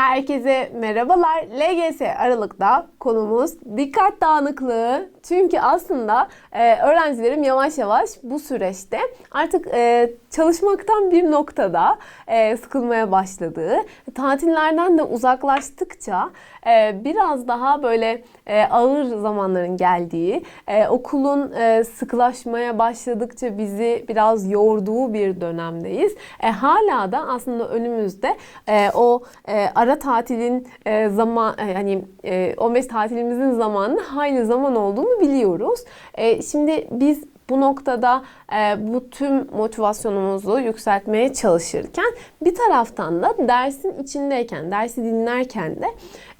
Herkese merhabalar. LGS Aralık'ta konumuz dikkat dağınıklığı. Çünkü aslında e, öğrencilerim yavaş yavaş bu süreçte artık e, çalışmaktan bir noktada e, sıkılmaya başladığı, tatillerden de uzaklaştıkça e, biraz daha böyle e, ağır zamanların geldiği, e, okulun e, sıkılaşmaya başladıkça bizi biraz yorduğu bir dönemdeyiz. E, hala da aslında önümüzde e, o e, ara tatilin e, zaman e, hani e, 15 tatilimizin zamanı hayli zaman olduğunu biliyoruz. E, şimdi biz bu noktada e, bu tüm motivasyonumuzu yükseltmeye çalışırken bir taraftan da dersin içindeyken, dersi dinlerken de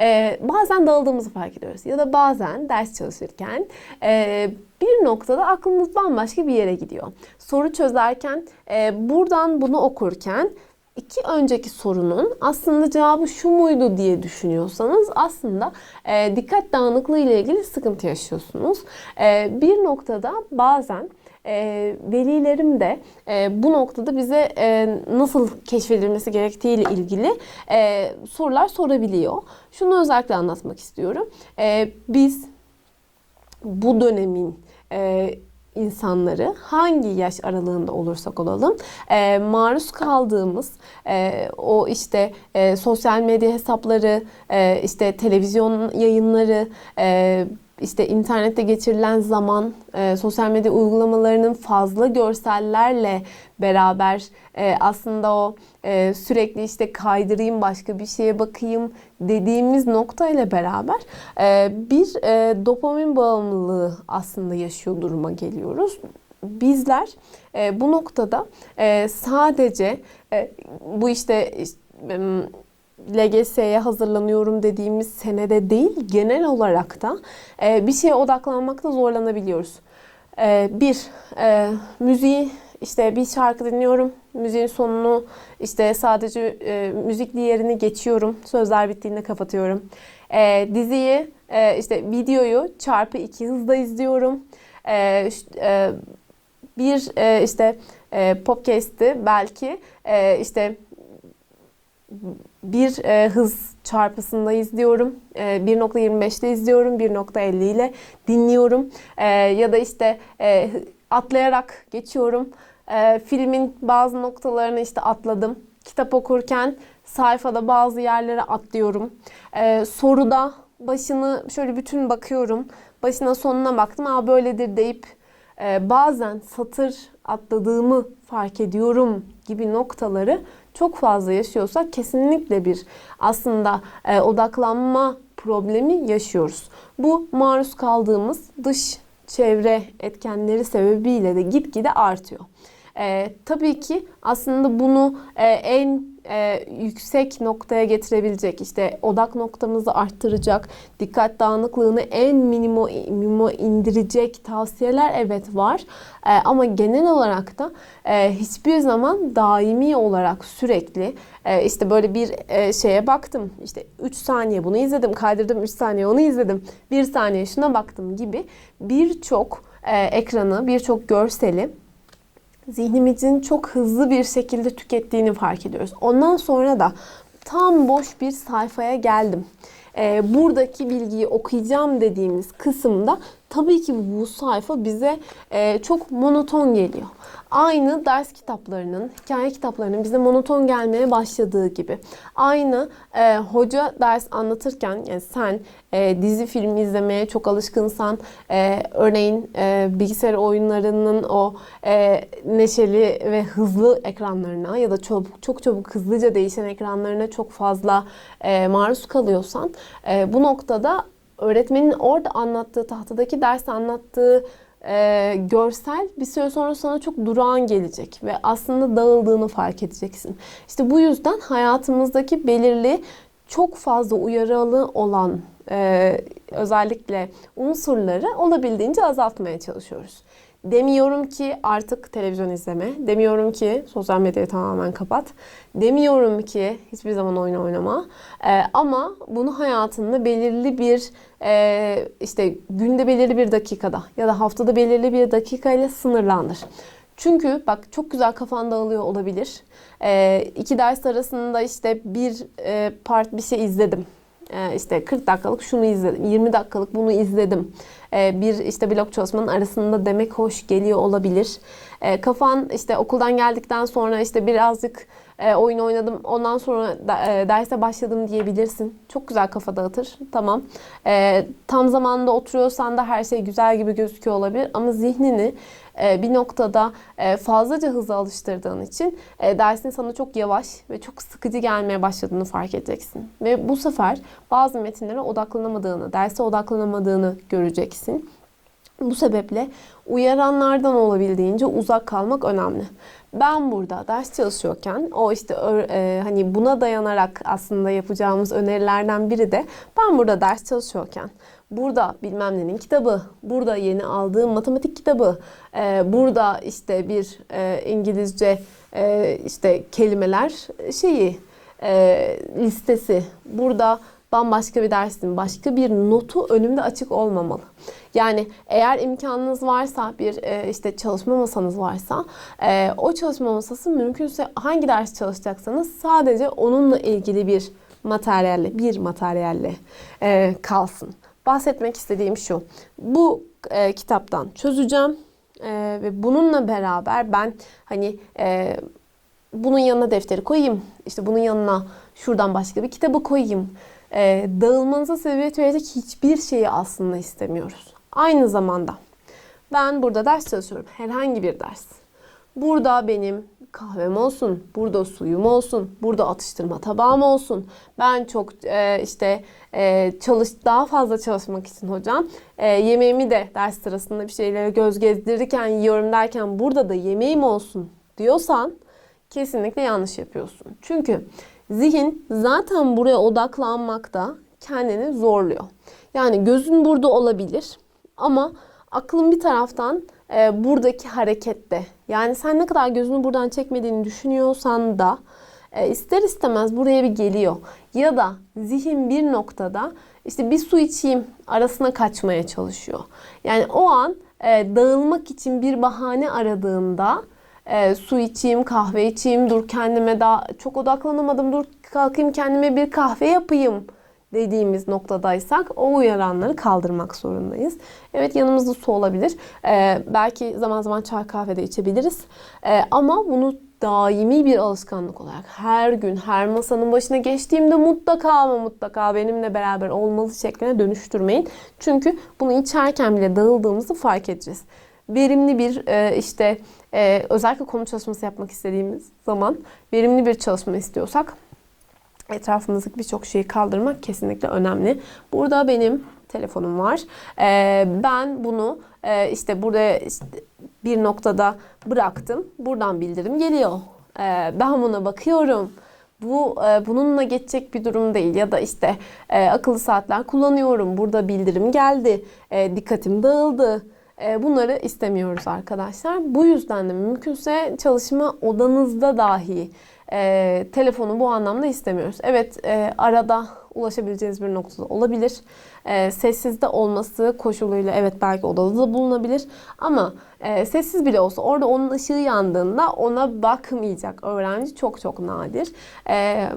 e, bazen dağıldığımızı fark ediyoruz. Ya da bazen ders çalışırken e, bir noktada aklımız bambaşka bir yere gidiyor. Soru çözerken, e, buradan bunu okurken iki önceki sorunun aslında cevabı şu muydu diye düşünüyorsanız aslında e, dikkat dağınıklığı ile ilgili sıkıntı yaşıyorsunuz. E, bir noktada bazen e, velilerim de e, bu noktada bize e, nasıl keşfedilmesi gerektiği ile ilgili e, sorular sorabiliyor. Şunu özellikle anlatmak istiyorum. E, biz bu dönemin e, insanları hangi yaş aralığında olursak olalım e, maruz kaldığımız e, o işte e, sosyal medya hesapları e, işte televizyon yayınları e, işte internette geçirilen zaman, e, sosyal medya uygulamalarının fazla görsellerle beraber e, aslında o e, sürekli işte kaydırayım başka bir şeye bakayım dediğimiz nokta ile beraber e, bir e, dopamin bağımlılığı aslında yaşıyor duruma geliyoruz. Bizler e, bu noktada e, sadece e, bu işte, işte LGS'ye hazırlanıyorum dediğimiz senede değil, genel olarak da e, bir şeye odaklanmakta zorlanabiliyoruz. E, bir, e, müziği işte bir şarkı dinliyorum, müziğin sonunu işte sadece e, müzikli yerini geçiyorum, sözler bittiğinde kapatıyorum. E, diziyi, e, işte videoyu çarpı iki hızda izliyorum. E, e, bir e, işte e, podcast'i belki e, işte bir e, hız çarpısında izliyorum. E, 1.25'te izliyorum. 1.50 ile dinliyorum. E, ya da işte e, atlayarak geçiyorum. E, filmin bazı noktalarını işte atladım. Kitap okurken sayfada bazı yerlere atlıyorum. E, soruda başını şöyle bütün bakıyorum. Başına sonuna baktım. Aa böyledir deyip e, bazen satır atladığımı fark ediyorum gibi noktaları çok fazla yaşıyorsak kesinlikle bir aslında e, odaklanma problemi yaşıyoruz. Bu maruz kaldığımız dış çevre etkenleri sebebiyle de gitgide artıyor. E, tabii ki aslında bunu e, en e, yüksek noktaya getirebilecek, işte odak noktamızı arttıracak, dikkat dağınıklığını en minimo, minimo indirecek tavsiyeler evet var. E, ama genel olarak da e, hiçbir zaman daimi olarak sürekli e, işte böyle bir e, şeye baktım. işte 3 saniye bunu izledim, kaydırdım 3 saniye onu izledim, 1 saniye şuna baktım gibi birçok e, ekranı, birçok görseli zihnimizin çok hızlı bir şekilde tükettiğini fark ediyoruz. Ondan sonra da tam boş bir sayfaya geldim. Ee, buradaki bilgiyi okuyacağım dediğimiz kısımda tabii ki bu sayfa bize e, çok monoton geliyor. Aynı ders kitaplarının, hikaye kitaplarının bize monoton gelmeye başladığı gibi. Aynı e, hoca ders anlatırken yani sen e, dizi film izlemeye çok alışkınsan e, örneğin e, bilgisayar oyunlarının o e, neşeli ve hızlı ekranlarına ya da çok çok çabuk hızlıca değişen ekranlarına çok fazla e, maruz kalıyorsan e, bu noktada öğretmenin orada anlattığı, tahtadaki ders anlattığı e, görsel bir süre sonra sana çok durağan gelecek ve aslında dağıldığını fark edeceksin. İşte bu yüzden hayatımızdaki belirli çok fazla uyarılı olan e, özellikle unsurları olabildiğince azaltmaya çalışıyoruz. Demiyorum ki artık televizyon izleme. Demiyorum ki sosyal medyayı tamamen kapat. Demiyorum ki hiçbir zaman oyun oynama. Ee, ama bunu hayatında belirli bir e, işte günde belirli bir dakikada ya da haftada belirli bir dakikayla sınırlandır. Çünkü bak çok güzel kafan dağılıyor olabilir. Ee, iki ders arasında işte bir e, part bir şey izledim. Ee, işte 40 dakikalık şunu izledim, 20 dakikalık bunu izledim. Ee, bir işte blok çalışmanın arasında demek hoş geliyor olabilir. Ee, kafan işte okuldan geldikten sonra işte birazcık e, oyun oynadım ondan sonra da, e, derse başladım diyebilirsin. Çok güzel kafa dağıtır. Tamam. Ee, tam zamanında oturuyorsan da her şey güzel gibi gözüküyor olabilir ama zihnini e, bir noktada e, fazlaca hıza alıştırdığın için e, dersin sana çok yavaş ve çok sıkıcı gelmeye başladığını fark edeceksin. Ve bu sefer bazı metinlere odaklanamadığını, derse odaklanamadığını göreceksin. Bu sebeple uyaranlardan olabildiğince uzak kalmak önemli. Ben burada ders çalışıyorken o işte e, hani buna dayanarak aslında yapacağımız önerilerden biri de ben burada ders çalışıyorken burada bilmem nenin kitabı, burada yeni aldığım matematik kitabı, e, burada işte bir e, İngilizce işte kelimeler şeyi listesi, burada bambaşka bir dersin, başka bir notu önümde açık olmamalı. Yani eğer imkanınız varsa bir e, işte çalışma masanız varsa e, o çalışma masası mümkünse hangi ders çalışacaksanız sadece onunla ilgili bir materyalle, bir materyalle e, kalsın. Bahsetmek istediğim şu. Bu e, kitaptan çözeceğim e, ve bununla beraber ben hani e, bunun yanına defteri koyayım. İşte bunun yanına şuradan başka bir kitabı koyayım e, dağılmanıza sebebiyet verecek hiçbir şeyi aslında istemiyoruz. Aynı zamanda ben burada ders çalışıyorum. Herhangi bir ders. Burada benim kahvem olsun, burada suyum olsun, burada atıştırma tabağım olsun. Ben çok e, işte e, çalış daha fazla çalışmak için hocam e, yemeğimi de ders sırasında bir şeylere göz gezdirirken yiyorum derken burada da yemeğim olsun diyorsan kesinlikle yanlış yapıyorsun. Çünkü Zihin zaten buraya odaklanmakta kendini zorluyor. Yani gözün burada olabilir ama aklın bir taraftan e, buradaki harekette. Yani sen ne kadar gözünü buradan çekmediğini düşünüyorsan da e, ister istemez buraya bir geliyor. Ya da zihin bir noktada işte bir su içeyim arasına kaçmaya çalışıyor. Yani o an e, dağılmak için bir bahane aradığında e, su içeyim, kahve içeyim, dur kendime daha çok odaklanamadım, dur kalkayım kendime bir kahve yapayım dediğimiz noktadaysak o uyaranları kaldırmak zorundayız. Evet yanımızda su olabilir. Ee, belki zaman zaman çay kahve de içebiliriz. Ee, ama bunu daimi bir alışkanlık olarak her gün her masanın başına geçtiğimde mutlaka ama mutlaka benimle beraber olmalı şekline dönüştürmeyin. Çünkü bunu içerken bile dağıldığımızı fark edeceğiz. Verimli bir e, işte e, özellikle konu çalışması yapmak istediğimiz zaman verimli bir çalışma istiyorsak etrafımızdaki birçok şeyi kaldırmak kesinlikle önemli. Burada benim telefonum var. Ee, ben bunu e, işte burada işte bir noktada bıraktım. Buradan bildirim geliyor. Ee, ben buna bakıyorum. Bu e, bununla geçecek bir durum değil ya da işte e, akıllı saatler kullanıyorum. Burada bildirim geldi. E, dikkatim dağıldı. E, bunları istemiyoruz arkadaşlar. Bu yüzden de mümkünse çalışma odanızda dahi e, telefonu bu anlamda istemiyoruz. Evet e, arada ulaşabileceğiniz bir noktada olabilir. E, sessizde olması koşuluyla evet belki odada da bulunabilir. Ama sessiz bile olsa orada onun ışığı yandığında ona bakmayacak öğrenci çok çok nadir. E,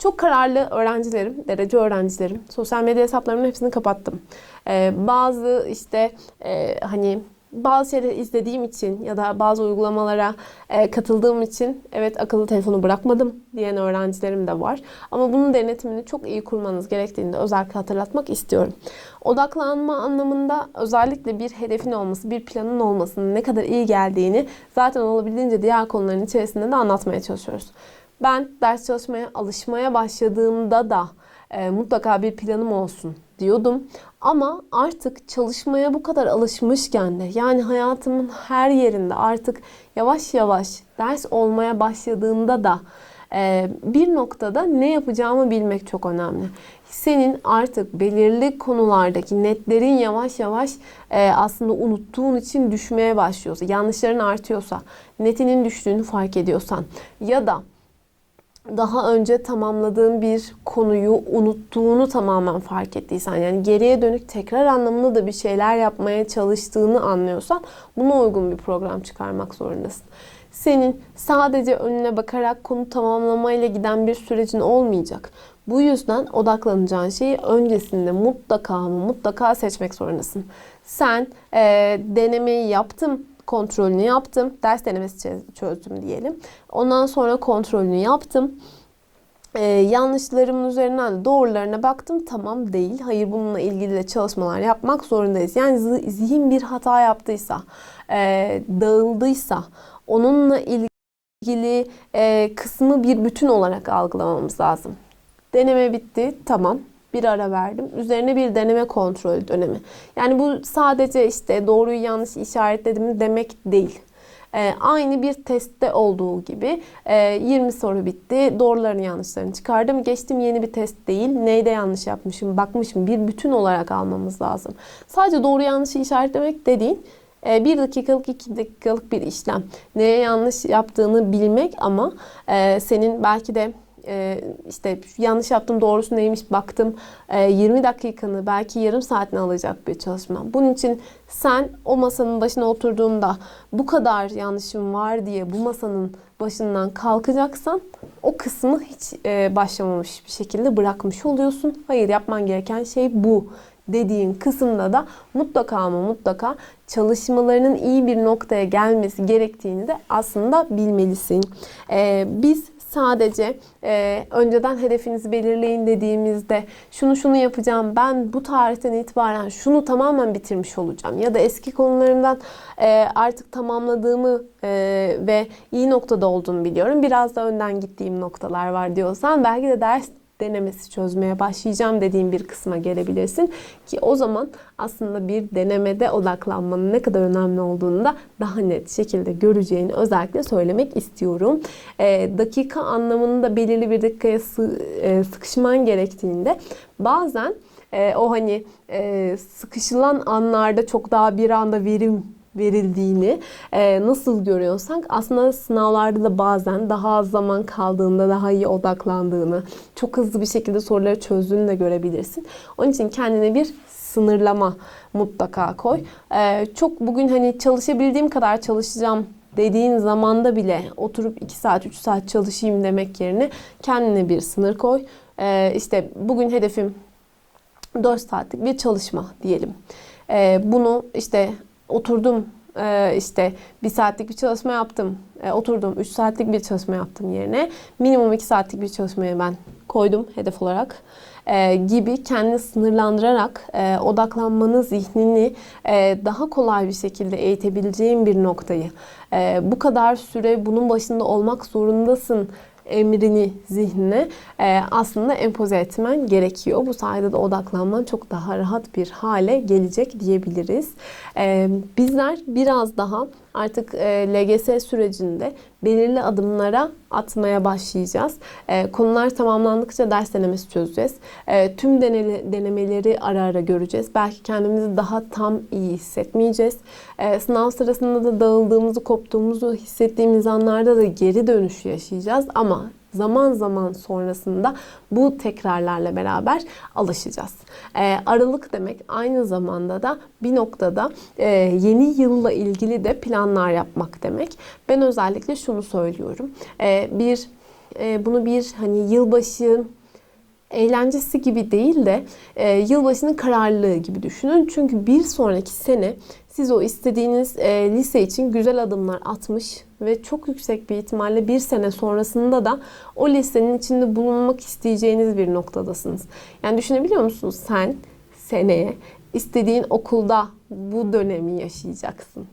çok kararlı öğrencilerim, derece öğrencilerim, sosyal medya hesaplarımın hepsini kapattım. Ee, bazı işte e, hani bazı şeyleri izlediğim için ya da bazı uygulamalara e, katıldığım için evet akıllı telefonu bırakmadım diyen öğrencilerim de var. Ama bunun denetimini çok iyi kurmanız gerektiğini de özellikle hatırlatmak istiyorum. Odaklanma anlamında özellikle bir hedefin olması, bir planın olmasının ne kadar iyi geldiğini zaten olabildiğince diğer konuların içerisinde de anlatmaya çalışıyoruz. Ben ders çalışmaya alışmaya başladığımda da e, mutlaka bir planım olsun diyordum. Ama artık çalışmaya bu kadar alışmışken de yani hayatımın her yerinde artık yavaş yavaş ders olmaya başladığında da e, bir noktada ne yapacağımı bilmek çok önemli. Senin artık belirli konulardaki netlerin yavaş yavaş e, aslında unuttuğun için düşmeye başlıyorsa, yanlışların artıyorsa, netinin düştüğünü fark ediyorsan ya da daha önce tamamladığın bir konuyu unuttuğunu tamamen fark ettiysen yani geriye dönük tekrar anlamında da bir şeyler yapmaya çalıştığını anlıyorsan buna uygun bir program çıkarmak zorundasın. Senin sadece önüne bakarak konu tamamlamayla giden bir sürecin olmayacak. Bu yüzden odaklanacağın şeyi öncesinde mutlaka ama mutlaka seçmek zorundasın. Sen e, denemeyi yaptım, kontrolünü yaptım, ders denemesi çö- çözdüm diyelim. Ondan sonra kontrolünü yaptım. Ee, yanlışlarımın üzerinden de doğrularına baktım. Tamam değil. Hayır bununla ilgili de çalışmalar yapmak zorundayız. Yani zi- zihin bir hata yaptıysa, e, dağıldıysa onunla ilgili e, kısmı bir bütün olarak algılamamız lazım. Deneme bitti. Tamam. Bir ara verdim. Üzerine bir deneme kontrol dönemi. Yani bu sadece işte doğruyu yanlış işaretledim demek değil. Ee, aynı bir testte olduğu gibi e, 20 soru bitti. Doğrularını yanlışlarını çıkardım. Geçtim yeni bir test değil. Neyde yanlış yapmışım, bakmışım. Bir bütün olarak almamız lazım. Sadece doğru yanlışı işaretlemek dediğin e, bir dakikalık, iki dakikalık bir işlem. Neye yanlış yaptığını bilmek ama e, senin belki de e, işte yanlış yaptım doğrusu neymiş baktım e, 20 dakikanı belki yarım saatini alacak bir çalışma. Bunun için sen o masanın başına oturduğunda bu kadar yanlışım var diye bu masanın başından kalkacaksan o kısmı hiç e, başlamamış bir şekilde bırakmış oluyorsun. Hayır yapman gereken şey bu dediğin kısımda da mutlaka ama mutlaka çalışmalarının iyi bir noktaya gelmesi gerektiğini de aslında bilmelisin. Ee, biz sadece e, önceden hedefinizi belirleyin dediğimizde şunu şunu yapacağım ben bu tarihten itibaren şunu tamamen bitirmiş olacağım ya da eski konularımdan e, artık tamamladığımı e, ve iyi noktada olduğunu biliyorum. Biraz da önden gittiğim noktalar var diyorsan belki de ders denemesi çözmeye başlayacağım dediğim bir kısma gelebilirsin. Ki o zaman aslında bir denemede odaklanmanın ne kadar önemli olduğunu da daha net şekilde göreceğini özellikle söylemek istiyorum. E, dakika anlamında belirli bir dakikaya sı- e, sıkışman gerektiğinde bazen e, o hani e, sıkışılan anlarda çok daha bir anda verim verildiğini e, nasıl görüyorsak aslında sınavlarda da bazen daha az zaman kaldığında daha iyi odaklandığını, çok hızlı bir şekilde soruları çözdüğünü de görebilirsin. Onun için kendine bir sınırlama mutlaka koy. E, çok bugün hani çalışabildiğim kadar çalışacağım dediğin zamanda bile oturup 2 saat 3 saat çalışayım demek yerine kendine bir sınır koy. E, işte bugün hedefim 4 saatlik bir çalışma diyelim. E, bunu işte oturdum e, işte bir saatlik bir çalışma yaptım. E, oturdum 3 saatlik bir çalışma yaptım yerine. Minimum 2 saatlik bir çalışmaya ben koydum hedef olarak. E, gibi kendini sınırlandırarak e, odaklanmanı, zihnini daha kolay bir şekilde eğitebileceğin bir noktayı. Bu kadar süre bunun başında olmak zorundasın emrini zihnine e, aslında empoze etmen gerekiyor. Bu sayede de odaklanman çok daha rahat bir hale gelecek diyebiliriz. E, bizler biraz daha artık e, LGS sürecinde belirli adımlara atmaya başlayacağız. E, konular tamamlandıkça ders denemesi çözeceğiz. E, tüm denemeleri ara ara göreceğiz. Belki kendimizi daha tam iyi hissetmeyeceğiz. Sınav sırasında da dağıldığımızı, koptuğumuzu hissettiğimiz anlarda da geri dönüş yaşayacağız. Ama zaman zaman sonrasında bu tekrarlarla beraber alışacağız. E, aralık demek aynı zamanda da bir noktada e, yeni yılla ilgili de planlar yapmak demek. Ben özellikle şunu söylüyorum. E, bir e, bunu bir hani yılbaşı eğlencesi gibi değil de e, yılbaşının kararlılığı gibi düşünün. Çünkü bir sonraki sene siz o istediğiniz e, lise için güzel adımlar atmış ve çok yüksek bir ihtimalle bir sene sonrasında da o lisenin içinde bulunmak isteyeceğiniz bir noktadasınız. Yani düşünebiliyor musunuz? Sen seneye istediğin okulda bu dönemi yaşayacaksın.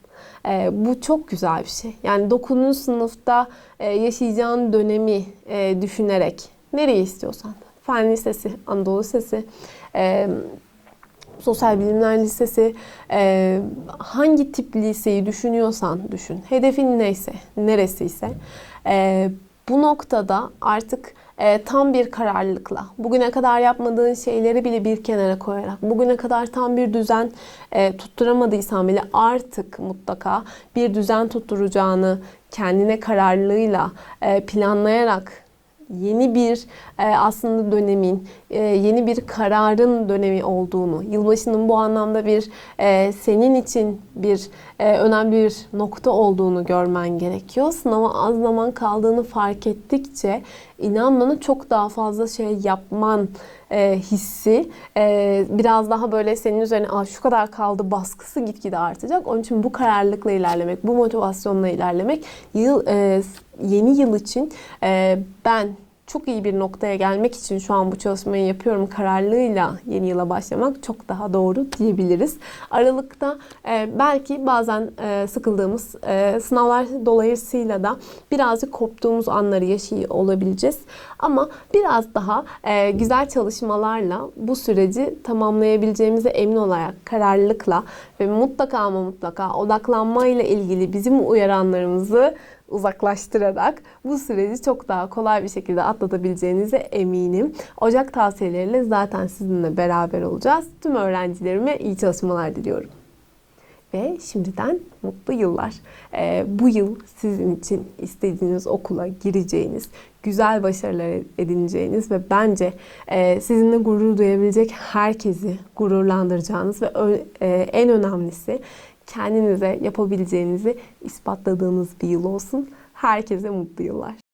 E, bu çok güzel bir şey. Yani 9. sınıfta e, yaşayacağın dönemi e, düşünerek nereye istiyorsan. Fen Lisesi, Anadolu Lisesi, e, Sosyal Bilimler Lisesi, e, hangi tip liseyi düşünüyorsan düşün. Hedefin neyse, neresiyse. E, bu noktada artık e, tam bir kararlılıkla, bugüne kadar yapmadığın şeyleri bile bir kenara koyarak, bugüne kadar tam bir düzen e, tutturamadıysan bile artık mutlaka bir düzen tutturacağını kendine kararlılığıyla e, planlayarak yeni bir e, aslında dönemin, e, yeni bir kararın dönemi olduğunu, yılbaşının bu anlamda bir e, senin için bir önemli bir nokta olduğunu görmen gerekiyor. Sınava az zaman kaldığını fark ettikçe inan bana çok daha fazla şey yapman e, hissi e, biraz daha böyle senin üzerine Aa, şu kadar kaldı baskısı gitgide artacak. Onun için bu kararlılıkla ilerlemek, bu motivasyonla ilerlemek yıl e, yeni yıl için e, ben çok iyi bir noktaya gelmek için şu an bu çalışmayı yapıyorum kararlılığıyla yeni yıla başlamak çok daha doğru diyebiliriz. Aralıkta e, belki bazen e, sıkıldığımız e, sınavlar dolayısıyla da birazcık koptuğumuz anları yaşıyor olabileceğiz. Ama biraz daha e, güzel çalışmalarla bu süreci tamamlayabileceğimize emin olarak kararlılıkla ve mutlaka ama mutlaka odaklanmayla ilgili bizim uyaranlarımızı uzaklaştırarak bu süreci çok daha kolay bir şekilde atlatabileceğinize eminim. Ocak tavsiyeleriyle zaten sizinle beraber olacağız. Tüm öğrencilerime iyi çalışmalar diliyorum. Ve şimdiden mutlu yıllar. Ee, bu yıl sizin için istediğiniz okula gireceğiniz, güzel başarılar edineceğiniz ve bence e, sizinle gurur duyabilecek herkesi gururlandıracağınız ve ö- e, en önemlisi kendinize yapabileceğinizi ispatladığınız bir yıl olsun. Herkese mutlu yıllar.